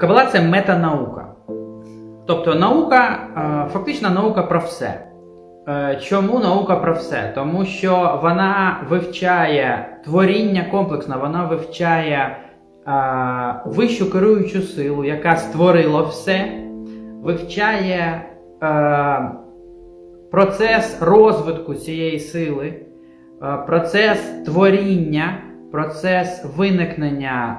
Кабала це метанаука. Тобто наука, е, фактично наука про все. Е, Чому наука про все? Тому що вона вивчає творіння комплексно, вона вивчає е, вищу керуючу силу, яка створила все, вивчає процес розвитку цієї сили, процес творіння, процес виникнення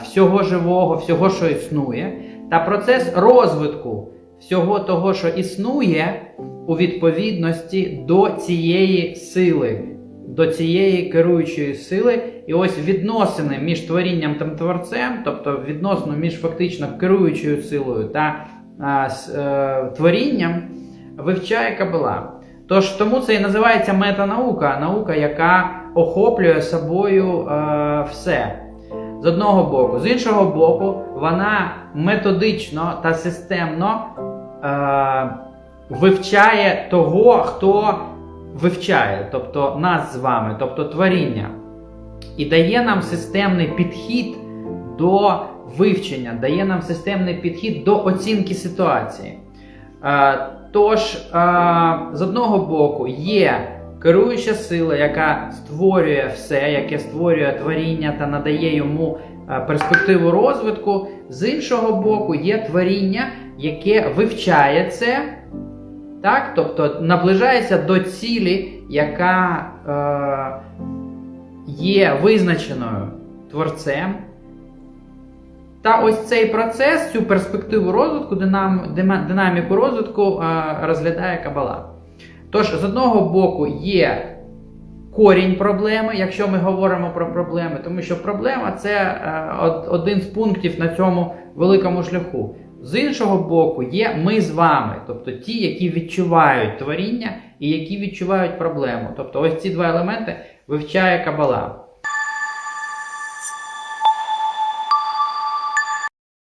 е, всього живого, всього, що існує, та процес розвитку всього того, що існує, у відповідності до цієї сили, до цієї керуючої сили. І ось відносини між творінням та творцем, тобто відносно між фактично керуючою силою та а, е, творінням, вивчає Кабала. Тож тому це і називається метанаука, наука, яка охоплює собою е, все. З одного боку, з іншого боку, вона методично та системно е, вивчає того, хто вивчає, тобто нас з вами, тобто творіння, і дає нам системний підхід до вивчення, дає нам системний підхід до оцінки ситуації. Е, Тож, е, з одного боку, є керуюча сила, яка створює все, яке створює творіння та надає йому е, перспективу розвитку. З іншого боку, є творіння, яке вивчає це, так? тобто наближається до цілі, яка е, є визначеною творцем. Та ось цей процес, цю перспективу розвитку, динам, динаміку розвитку е, розглядає Кабала. Тож, з одного боку, є корінь проблеми, якщо ми говоримо про проблеми, тому що проблема це е, один з пунктів на цьому великому шляху. З іншого боку, є ми з вами, тобто ті, які відчувають творіння і які відчувають проблему. Тобто, ось ці два елементи вивчає Кабала.